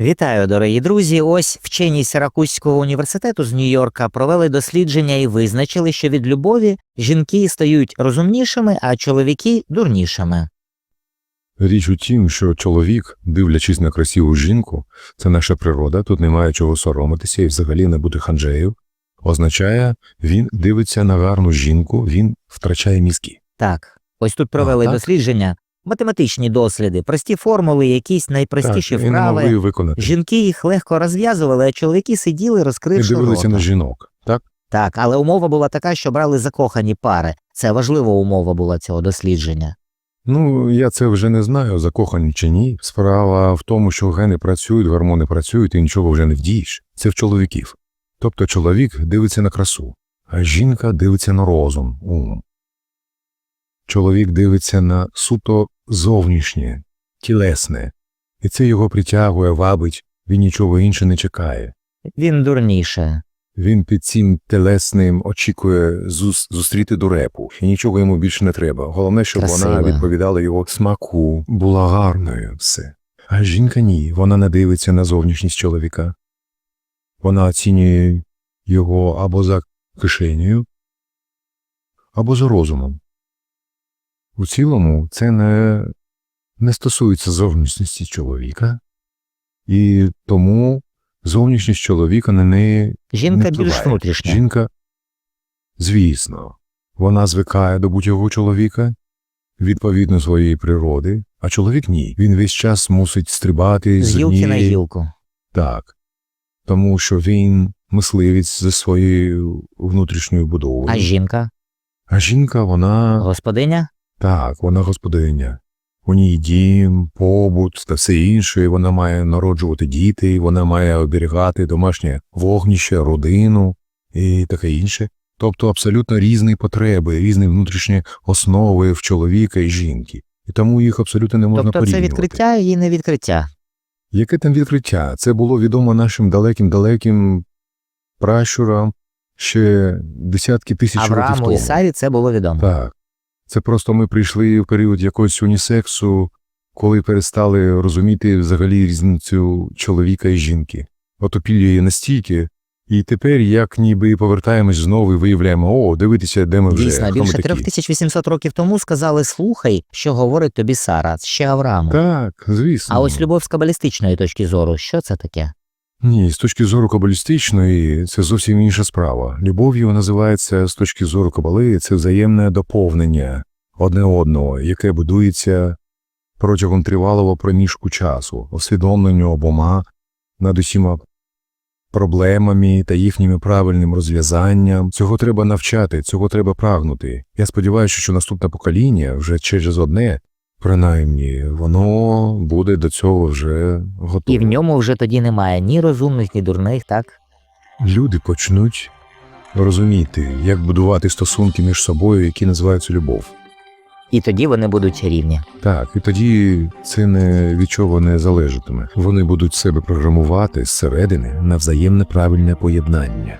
Вітаю, дорогі друзі. Ось вчені Сиракузького університету з Нью-Йорка провели дослідження і визначили, що від любові жінки стають розумнішими, а чоловіки дурнішими. Річ у тім, що чоловік, дивлячись на красиву жінку, це наша природа, тут немає чого соромитися і взагалі не бути ханджею, означає, він дивиться на гарну жінку, він втрачає мізки. Так, ось тут провели так? дослідження, математичні досліди, прості формули, якісь найпростіші так, і вправи. Жінки їх легко розв'язували, а чоловіки сиділи, І розкривши дивилися рота. на жінок. Так? Так, але умова була така, що брали закохані пари. Це важлива умова була цього дослідження. Ну, я це вже не знаю, закохані чи ні. Справа в тому, що гени працюють, гормони працюють, і нічого вже не вдієш. Це в чоловіків. Тобто чоловік дивиться на красу, а жінка дивиться на розум, ум. Чоловік дивиться на суто зовнішнє, тілесне, і це його притягує, вабить, він нічого інше не чекає. Він дурніше. Він під цим телесним очікує зус- зустріти дурепу, і нічого йому більше не треба. Головне, щоб вона відповідала його смаку, була гарною все. А жінка ні, вона не дивиться на зовнішність чоловіка. Вона оцінює його або за кишенею, або за розумом. У цілому це не, не стосується зовнішності чоловіка, і тому зовнішність чоловіка на неї Жінка не більш внутрішня. Жінка, звісно, вона звикає до будь-якого чоловіка відповідно своєї природи, а чоловік ні. Він весь час мусить стрибати З з гілки на гілку. Так. Тому що він мисливець за своєю внутрішньою будовою. А жінка? А жінка, вона Господиня? Так, вона господиня. У ній дім, побут та все інше, вона має народжувати дітей, вона має оберігати домашнє вогнище, родину і таке інше. Тобто абсолютно різні потреби, різні внутрішні основи в чоловіка і жінки. І тому їх абсолютно не можна тобто це відкриття і не відкриття. Яке там відкриття? Це було відомо нашим далеким-далеким пращурам ще десятки тисяч років Аврааму тому. і Сарі це було відомо. Так. Це просто ми прийшли в період якогось унісексу, коли перестали розуміти взагалі різницю чоловіка і жінки. Отопілює настільки, і тепер як ніби повертаємось знову і виявляємо, о, дивитися, де ми вже, Дійсно, більше такі. 3800 років тому сказали слухай, що говорить тобі Сара, ще Аврааму. Так, звісно. А ось любов з кабалістичної точки зору, що це таке? Ні, з точки зору кабалістичної це зовсім інша справа. Любов'ю називається з точки зору кабали це взаємне доповнення одне одного, яке будується протягом тривалого проміжку часу, усвідомлення обома над усіма проблемами та їхніми правильним розв'язанням. Цього треба навчати, цього треба прагнути. Я сподіваюся, що наступне покоління вже через одне, принаймні, воно буде до цього вже готове. І в ньому вже тоді немає ні розумних, ні дурних, так? люди почнуть розуміти, як будувати стосунки між собою, які називаються любов. І тоді вони будуть рівні. Так, і тоді це не від чого не залежатиме. Вони будуть себе програмувати зсередини на взаємне правильне поєднання.